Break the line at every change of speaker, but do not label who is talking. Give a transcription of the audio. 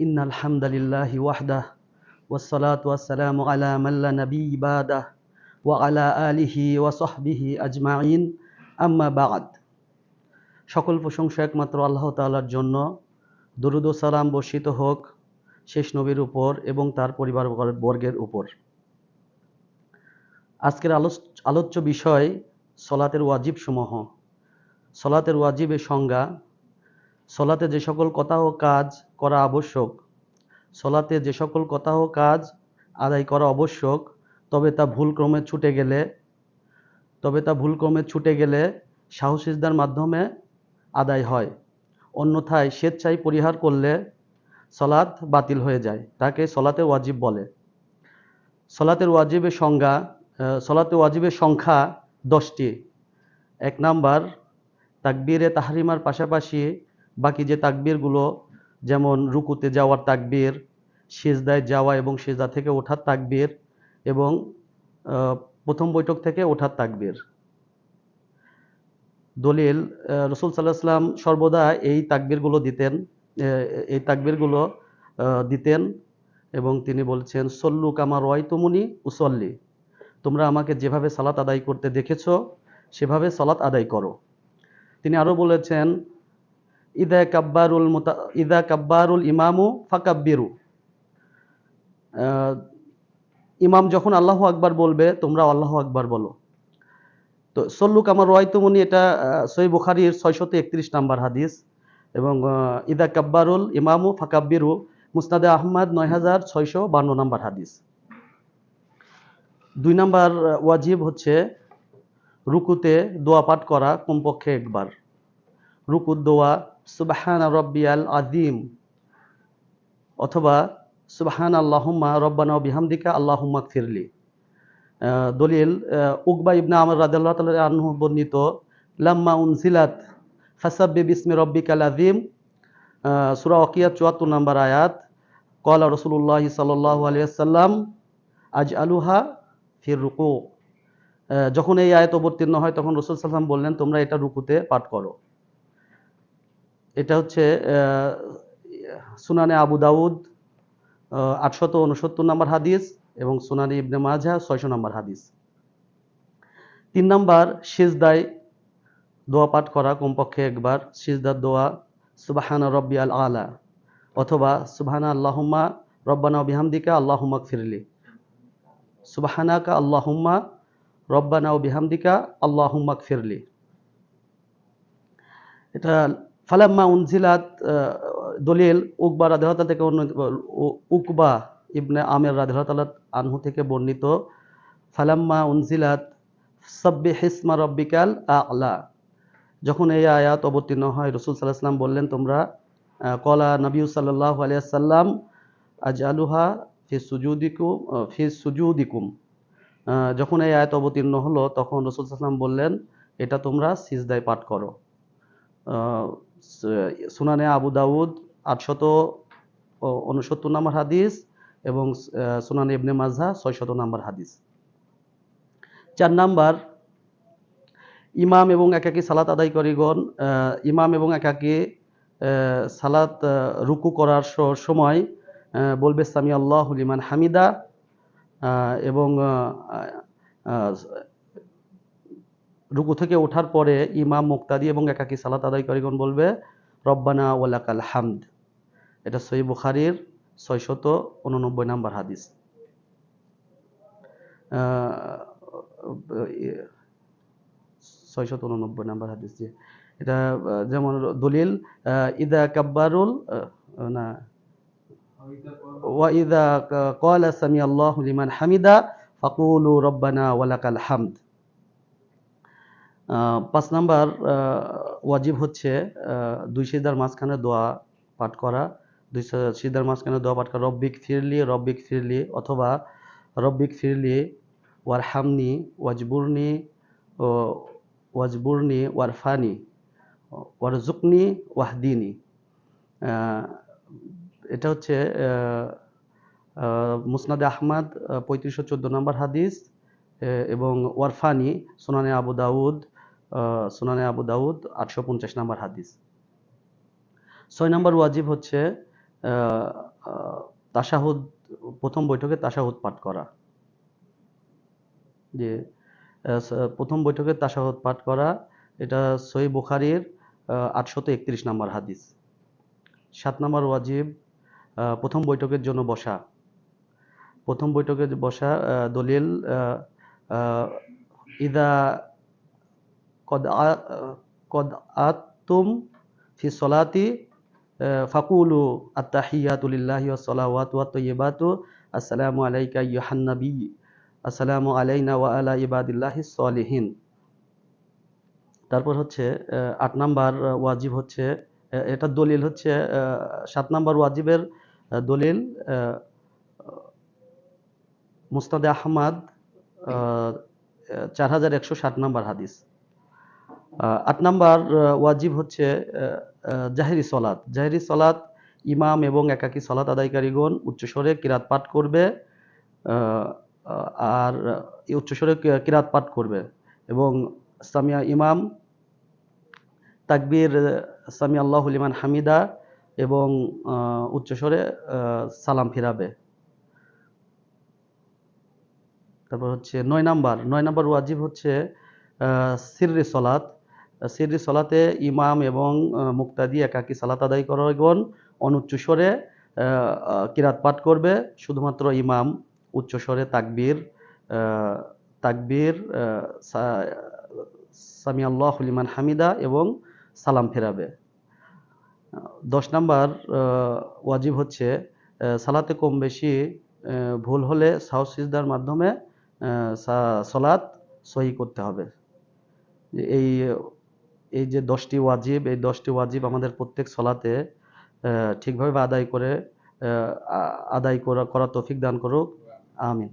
إن الحمد لله وحده والصلاة والسلام على من لا نبي بعده وعلى آله وصحبه أجمعين أما بعد সকল প্রশংসা একমাত্র আল্লাহ তাআলার জন্য দরুদ ও সালাম বর্ষিত হোক শেষ নবীর উপর এবং তার পরিবার বর্গের উপর আজকের আলোচ- আলোচ্য বিষয় সলাতের ওয়াজিব সমূহ সলাতের ওয়াজিবের সংজ্ঞা সলাতে যে সকল কথা ও কাজ করা আবশ্যক, সলাতে যে সকল কথা ও কাজ আদায় করা আবশ্যক, তবে তা ভুলক্রমে ছুটে গেলে, তবে তা ভুলক্রমে ছুটে গেলে সাহসিজদার মাধ্যমে আদায় হয়। অন্যথায় স্বেচ্ছায় পরিহার করলে সলাৎ বাতিল হয়ে যায়। তাকে সলাতে ওয়াজিব বলে। সলাতের ওয়াজিবের সংজ্ঞা সলাতে ওয়াজিবের সংখ্যা দশটি। এক নাম্বার, তাকবীরে তাহরিমার পাশাপাশি বাকি যে তাকবীরগুলো, যেমন রুকুতে যাওয়ার তাকবীর, সেজদায় যাওয়া এবং সেজদা থেকে ওঠার তাকবীর এবং প্রথম বৈঠক থেকে ওঠার তাকবীর। দলিল রসুল সাল্লাহ সাল্লাম সর্বদা এই তাকবীরগুলো দিতেন এই তাকবীরগুলো দিতেন এবং তিনি বলছেন, সল্লু কামা রয় তুমুনি উসল্লি। তোমরা আমাকে যেভাবে সালাত আদায় করতে দেখেছ, সেভাবে সালাত আদায় করো। তিনি আরও বলেছেন ইদা কাব্বারুল ইদা কাব্বারুল ইমামু ফাকাব্বিরু ইমাম যখন আল্লাহ আকবার বলবে তোমরা আল্লাহ আকবার বলো। তো সল্লুক আমার রয়তুমনি এটা সই বুখারির ছয়শত একত্রিশ নাম্বার হাদিস। এবং ইদা কাব্বারুল ইমামু ফাকাব্বিরু মুসনাদে আহমদ নয় হাজার ছয়শো বান্ন নাম্বার হাদিস। দুই নাম্বার ওয়াজিব হচ্ছে রুকুতে দোয়া পাঠ করা কমপক্ষে একবার। রুকুর দোয়া সুবাহান রব্বিয়াল আদিম অথবা সুবাহান আল্লাহুম্মা রব্বানা বিহামদিকা আল্লাহুম্মা ফিরলি দলিল আহ, উকবা ইবনা আমর রাদিয়াল্লাহু তাআলা আনহু বর্ণিত লাম্মা ফাসাব্বি বিসমি রব্বিকাল আযীম। আহ, সূরা ওয়াকিয়া 74 নম্বর আয়াত ক্বালা রাসূলুল্লাহ সাল্লাল্লাহু আলাইহি ওয়াসাল্লাম আজআলুহা ফির রুকু। যখন এই আয়াত অবতীর্ণ হয় তখন রসুল সাল্লাম বললেন তোমরা এটা রুকুতে পাঠ করো। এটা হচ্ছে সুনানে আবু দাউদ আটশত উনসত্তর নম্বর হাদিস এবং সুনানি ইবনে মাজা ছয়শো নম্বর হাদিস। তিন নম্বর, সিজদায় দোয়া পাঠ করা, কমপক্ষে একবার সিজদার দোয়া, সুবাহানা রব্বি আল আলা, অথবা সুবাহানা আল্লাহুম্মা রব্বানা বিহামদিকা আল্লাহুম্মা ফিরলি সুবাহানাকা আল্লাহুম্মা রব্বানা বিহামদিকা আল্লাহুম্মা ফিরলি এটা ফালাম্মা উনজিলাত দলিল উকবা রাধেহতা থেকে বর্ণিত উকবা ইবনে আমের রাধেহতাল আনহু থেকে বর্ণিত, ফালাম্মা উনজিলাত সাব্বি হিসমা রব্বিকাল আলা। যখন এই আয়াত অবতীর্ণ হয়, রসুল সাল্লাহ সাল্লাম বললেন, তোমরা কলা নবী সাল্লাহ আলিয়াল্লাম আজ আলুহা ফি সুজুদিকুম ফি সুজুদিকুম। যখন এই আয়াত অবতীর্ণ হলো, তখন রসুল সাল্লাম বললেন, এটা তোমরা সিজদায় পাঠ করো। সুনানে আবু দাউদ আটশত উনসত্তর নম্বর হাদিস এবং সুনানে ইবনে মাজা ছয়শত নম্বর হাদিস। চার নাম্বার ইমাম এবং একাকী সালাত আদায়কারীগণ আহ, ইমাম এবং একাকী সালাত রুকু করার সময় বলবে সামি আল্লাহ লিমান হামিদা এবং রুকু থেকে ওঠার পরে ইমাম মুক্তাদি এবং একাকী সালাত আদায়কারীগণ বলবে, রব্বানা ওয়ালাকাল হামদ। এটা সই বুখারির ছয়শত উননব্বই নাম্বার হাদিস। ছয়শত উননব্বই নাম্বার হাদিস জি এটা যেমন দলিল ইদা কাব্বারুল না ওয়াইদা কলা সামি আল্লাহ লিমান হামিদা ফাকুলু রব্বানা ওয়ালাকাল হামদ। পাঁচ নাম্বার ওয়াজিব হচ্ছে দুই সিদ্ধার মাঝখানে দোয়া পাঠ করা। দুই সিদ্ধার মাঝখানে দোয়া পাঠ করা। রব্বিক ফিরলি রব্বিক ফিরলি, অথবা রব্বিক ফিরলি ওয়ার হামনি ওয়াজবুরনি ওয়াজবুরনি, ওয়ারফানি ওয়ারজুকনি ওয়াহদিনি। এটা হচ্ছে মুসনাদে আহমদ পঁয়ত্রিশশো চোদ্দ নম্বর হাদিস এবং ওয়ারফানি, সুনানে আবু দাউদ সুনানে আবু দাউদ আটশো পঞ্চাশ নম্বর হাদিস। ছয় নম্বর ওয়াজিব হচ্ছে আহ, তাশাহুদ প্রথম বৈঠকে তাশাহুদ পাঠ করা। যে প্রথম বৈঠকে তাশাহুদ পাঠ করা এটা সহি বুখারীর আটশত একত্রিশ নম্বর হাদিস। সাত নম্বর ওয়াজিব প্রথম বৈঠকের জন্য বসা। প্রথম বৈঠকে বসা দলিল ইদা কদ আতুম ফি সলাতি ফাকুলু আত্তাহিয়াতু লিল্লাহি সালাওয়াতু আসসালামু আলাইকা আইয়ুহান নাবী আসসালামু আলাইনা ওয়া আলা ইবাদিল্লাহিস সলিহিন তারপর হচ্ছে আট নাম্বার ওয়াজিব হচ্ছে এটা দলিল হচ্ছে সাত নাম্বার ওয়াজিবের দলিল মুস্তাদে আহমদ চার হাজার একশো ষাট নাম্বার হাদিস। আট নাম্বার ওয়াজিব হচ্ছে জাহেরি সলাৎ। জাহেরি সলাৎ ইমাম এবং একাকী সলাৎ আদায়কারীগণ উচ্চস্বরে কিরাত পাঠ করবে আর উচ্চস্বরে কিরাত পাঠ করবে। এবং সামিয়া ইমাম, তাকবীর সামি আল্লাহ লিমান হামিদা এবং উচ্চস্বরে সালাম ফিরাবে। তারপর হচ্ছে নয় নাম্বার। নয় নাম্বার ওয়াজিব হচ্ছে সিররি সলাত সিররি সলাতে ইমাম এবং মুক্তাদি একাকী সালাত আদায় করাগণ অনুচ্চ স্বরে কিরাত পাঠ করবে। শুধুমাত্র ইমাম উচ্চ স্বরে তাকবীর তাকবীর আহ, সা- সামি আল্লাহ লিমান হামিদা এবং সালাম ফেরাবে। দশ নাম্বার ওয়াজিব হচ্ছে সালাতে কম বেশি ভুল হলে সাহস সিজদার মাধ্যমে আহ, সা- সলাত সহি করতে হবে। এই এই যে দশটি ওয়াজিব, এই দশটি ওয়াজিব আমাদের প্রত্যেক সলাতে ঠিকভাবে আদায় করে আদায় করা করা তৌফিক দান করুক। আমিন।